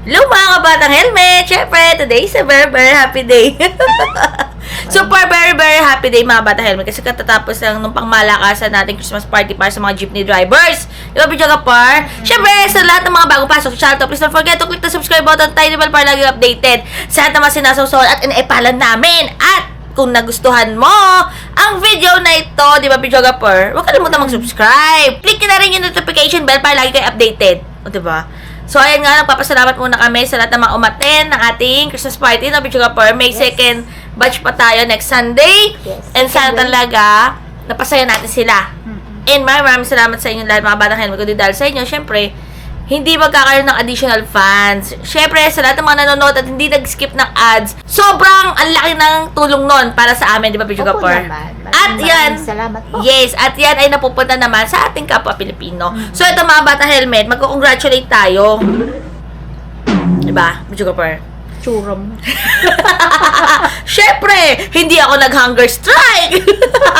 Hello mga kabatang helmet! Siyempre, today is a very, very happy day. Super very, very happy day mga batang helmet kasi katatapos lang nung pangmalakasan natin Christmas party para sa mga jeepney drivers. Di ba, Bidyo Kapar? Siyempre, sa lahat ng mga bagong pasok sa channel to, please don't forget to click the subscribe button, tiny bell para lagi updated sa lahat ng mga sinasawsawan at inaipalan namin. At kung nagustuhan mo ang video na ito, di ba, Bidyo Kapar? Huwag kalimutan mag-subscribe. Click na rin yung notification bell para lagi kayo updated. O, di ba? So, ayan nga, nagpapasalamat muna kami sa lahat ng mga umaten ng ating Christmas party na Bichuga Per. May Yes. second batch pa tayo next Sunday. Yes. And sana talaga, napasaya natin sila. Mm-mm. And maraming maraming salamat sa inyo lahat mga batang helmet. Kundi dahil sa inyo, syempre, hindi magkakaroon ng additional fans. Syempre, sa lahat ng mga nanonood at hindi nag-skip ng ads, sobrang ang laki ng tulong nun para sa amin, di ba, Per? naman. At yan, Salamat po. Yes, at yan ay napupunta naman sa ating kapwa Pilipino. So, ito mga bata helmet, magko-congratulate tayo. Diba? Medyo ka par. Churom. Syempre, hindi ako nag-hunger strike!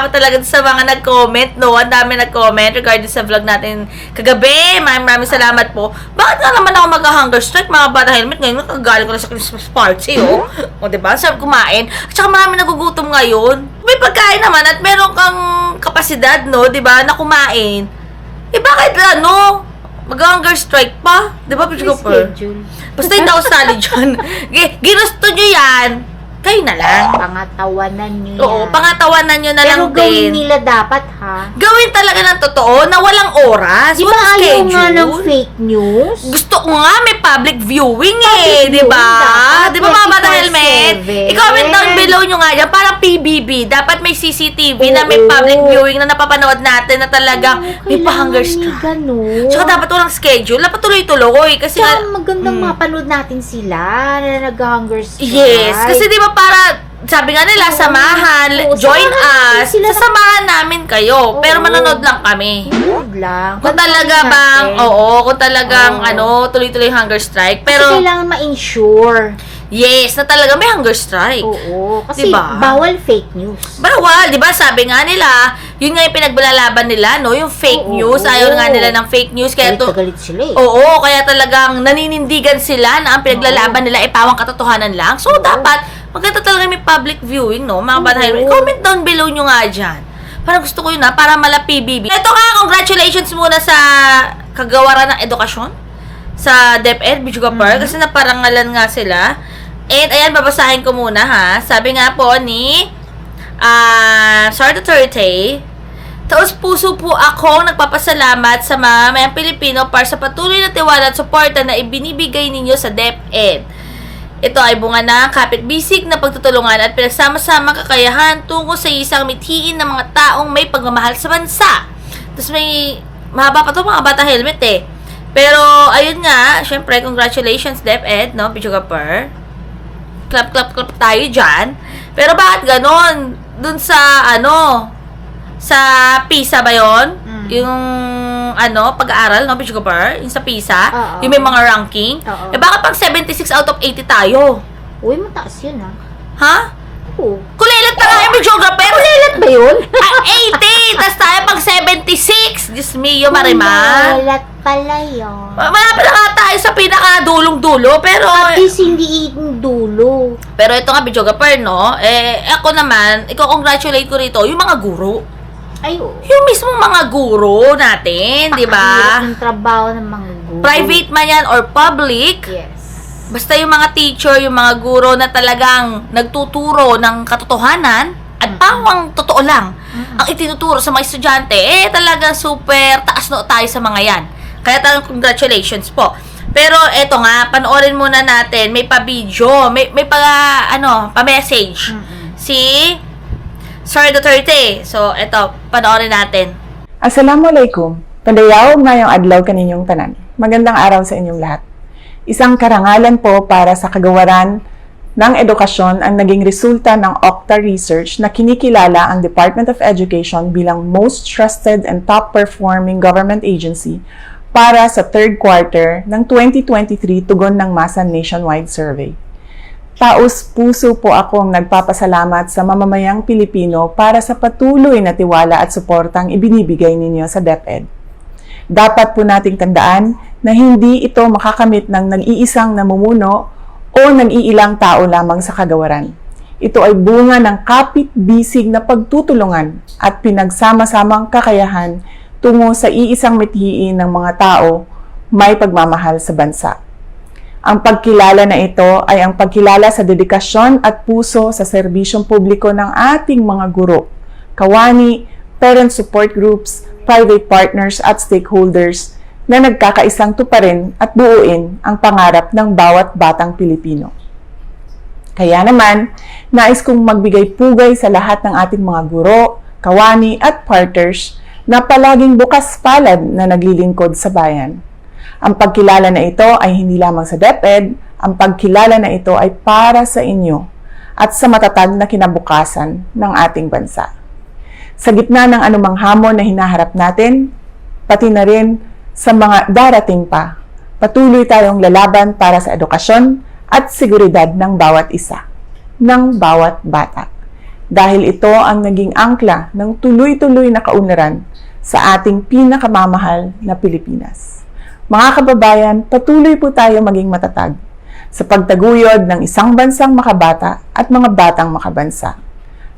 salamat talaga sa mga nag-comment, no? Ang dami nag-comment regarding sa vlog natin kagabi. Maraming maraming salamat po. Bakit nga naman ako mag-hunger strike, mga bata helmet? Ngayon, nakagaling ko na sa Christmas party, oh. O, diba? Sarap kumain. At saka marami nagugutom ngayon. May pagkain naman at meron kang kapasidad, no? Diba? Na kumain. Eh, bakit ano? Mag-hunger strike pa? Diba, Pichu Cooper? Schedule. Basta hindi ako sali dyan. Gi- Ginusto nyo yan, kayo na lang. Pangatawanan niyo Oo, yan. pangatawanan nyo na lang Pero gawin din. nila dapat ha. Gawin talaga ng totoo na walang oras, Di ba walang ayaw schedule. nga ng fake news? Gusto ko nga may public viewing eh, di ba? Di ba mga bata 24/7. helmet? I-comment down below nyo nga dyan, parang PBB. Dapat may CCTV na may public viewing na napapanood natin na talagang Oo, may pa-hunger strike. ganun. Tsaka dapat walang schedule, dapat tuloy-tuloy. Kasi nga, Tsaka magandang Mm. mapanood natin sila na nag-hunger strike. Yes, kasi di ba para sabi nga nila, samahan, Oo, join samahan us, sila sasamahan namin kayo. Pero Oo. manonood lang kami. Huwag lang. Kung talaga bang, oo, kung talagang Oo. ano, tuloy-tuloy hunger strike. Kasi Pero, kailangan ma-ensure. yes, na talaga may hunger strike. Oo. Kasi Diba? bawal fake news. Bawal, di ba? Sabi nga nila, yun nga yung pinagbalalaban nila, no? Yung fake Oo, news. oo. Ayaw nga nila ng fake news. Kaya Galit to, na galit sila eh. Oo, kaya talagang naninindigan sila na ang pinaglalaban nila ay pawang katotohanan lang. So, dapat, maganda talaga may public viewing, no? Mga bata, comment down below nyo nga dyan. Parang gusto ko yun, ha? Para mala PBB. Ito nga, congratulations muna sa kagawaran ng edukasyon sa DepEd, Bijuga Park, Mhm. kasi naparangalan nga sila. And, ayan, babasahin ko muna, ha? Sabi nga po ni ah Sir Duterte, Taos puso po ako nagpapasalamat sa mga mayang Pilipino para sa patuloy na tiwala at suporta na ibinibigay ninyo sa DepEd. Ito ay bunga ng kapit-bisig na pagtutulungan at pinagsama-sama kakayahan tungo sa isang mithiin ng mga taong may pagmamahal sa bansa. Tapos may mahaba pa to mga bata helmet eh. Pero ayun nga, syempre congratulations DepEd, no? Pichuga Per. Clap, clap, clap tayo dyan. Pero bakit ganon? Dun sa ano, sa PISA ba yon? Mm. Yung ano, pag-aaral, no, Pichuga Per? Yung sa PISA, Oo. yung may mga ranking. Oo. Eh bakit pag 76 out of 80 tayo? Uy, mataas yun ah. Ha? Oo. Kulilat na nga yung geographer. Kulilat ba yun? Ah, 80! Tapos tayo pag 76! Diyos mio, Marimar. Kulilat pala yun. Malapit na nga tayo sa pinaka-dulong-dulo, pero... At least hindi yung dulo. Pero ito nga, videographer, no? Eh, ako naman, iko-congratulate ko rito, yung mga guro. Ay, oo. Yung mismong mga guro natin, di ba? Ang trabaho ng mga guro. Private man yan or public, Yes. basta yung mga teacher, yung mga guro na talagang nagtuturo ng katotohanan at pawang totoo lang Mm-mm. ang itinuturo sa mga estudyante, eh talaga super taas no tayo sa mga yan. Kaya talagang congratulations po. Pero eto nga, panoorin muna natin, may pa-video, may, may pa, ano, pa-message. Mm-mm. Si Sir Duterte. So, eto, panoorin natin. Assalamualaikum. Pandayaw ngayong adlaw kaninyong tanan. Magandang araw sa inyong lahat. Isang karangalan po para sa kagawaran ng edukasyon ang naging resulta ng Okta Research na kinikilala ang Department of Education bilang most trusted and top performing government agency para sa third quarter ng 2023 tugon ng Masa Nationwide Survey. Taos puso po akong nagpapasalamat sa mamamayang Pilipino para sa patuloy na tiwala at suportang ibinibigay ninyo sa DepEd. Dapat po nating tandaan na hindi ito makakamit ng nag-iisang namumuno o nag-iilang tao lamang sa kagawaran. Ito ay bunga ng kapit-bisig na pagtutulungan at pinagsama-samang kakayahan tungo sa iisang mithiin ng mga tao may pagmamahal sa bansa. Ang pagkilala na ito ay ang pagkilala sa dedikasyon at puso sa serbisyong publiko ng ating mga guro, kawani, parent support groups, private partners at stakeholders na nagkakaisang tuparin at buuin ang pangarap ng bawat batang Pilipino. Kaya naman, nais kong magbigay pugay sa lahat ng ating mga guro, kawani at partners na palaging bukas palad na naglilingkod sa bayan. Ang pagkilala na ito ay hindi lamang sa DepEd, ang pagkilala na ito ay para sa inyo at sa matatag na kinabukasan ng ating bansa. Sa gitna ng anumang hamon na hinaharap natin, pati na rin sa mga darating pa, patuloy tayong lalaban para sa edukasyon at seguridad ng bawat isa, ng bawat bata. Dahil ito ang naging angkla ng tuloy-tuloy na kaunlaran sa ating pinakamamahal na Pilipinas. Mga kababayan, patuloy po tayo maging matatag sa pagtaguyod ng isang bansang makabata at mga batang makabansa.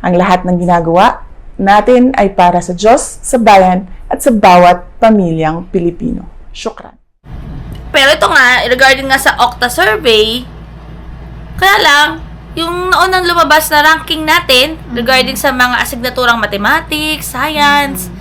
Ang lahat ng ginagawa natin ay para sa Diyos, sa bayan, at sa bawat pamilyang Pilipino. Syukran. Pero ito nga, regarding nga sa Okta survey, kaya lang, yung naunang lumabas na ranking natin regarding sa mga asignaturang mathematics, science,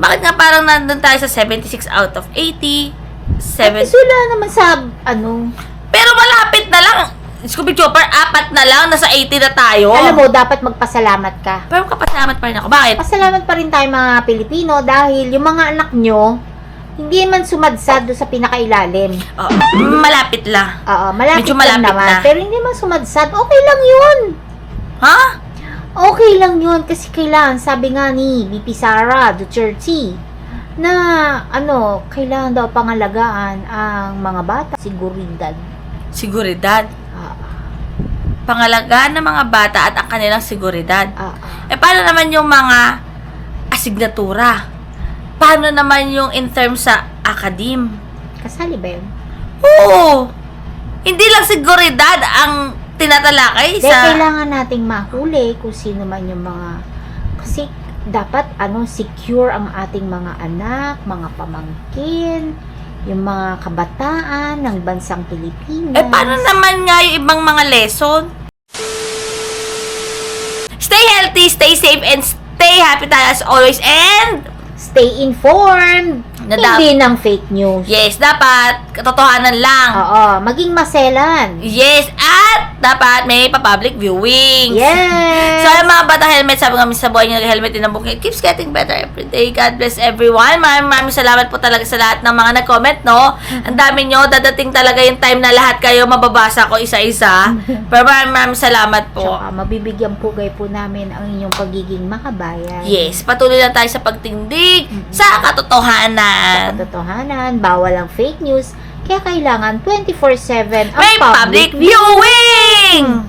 bakit nga parang nandun tayo sa 76 out of 80? 7. Kasi wala naman sa, ano, Pero malapit na lang. Scooby Chopper, apat na lang. Nasa 80 na tayo. alam mo, dapat magpasalamat ka. Pero kapasalamat pa rin ako. Bakit? Pasalamat pa rin tayo mga Pilipino dahil yung mga anak nyo, hindi man sumadsad doon sa pinakailalim. Oo, malapit lang. Oo, malapit, Medyo lang malapit naman. na. Pero hindi man sumadsad, okay lang yun. Ha? Okay lang yun kasi kailangan, sabi nga ni BP Sara Duterte, na ano, kailangan daw pangalagaan ang mga bata, siguridad. Seguridad. Ah, Pangalagaan ng mga bata at ang kanilang seguridad. ah. Eh, paano naman yung mga asignatura? Paano naman yung in terms sa academe? Kasali ba yun? Oo! Hindi lang seguridad ang tinatalakay Dahil sa... kailangan nating mahuli kung sino man yung mga kasi dapat ano secure ang ating mga anak, mga pamangkin, yung mga kabataan ng bansang Pilipinas. Eh, paano naman nga yung ibang mga lesson? Stay healthy, stay safe, and stay happy tayo as always. And, Stay informed. Na Hindi ng fake news. yes, dapat katotohanan lang. Oo, maging maselan. Yes, at dapat may pa-public viewing. Yes. So, yung mga bata helmet, sabi nga sa buhay niyo, helmet din ang bukid. It keeps getting better every day. God bless everyone. Maraming maraming salamat po talaga sa lahat ng mga nag-comment, no? Ang dami nyo. Dadating talaga yung time na lahat kayo mababasa ko isa-isa. Pero maraming maraming salamat po. Tsaka mabibigyan pugay po namin ang inyong pagiging makabayan. Yes, patuloy lang tayo sa pagtindig sa katotohanan. Sa katotohanan, bawal ang fake news, kaya kailangan 24-7 ang May public viewing!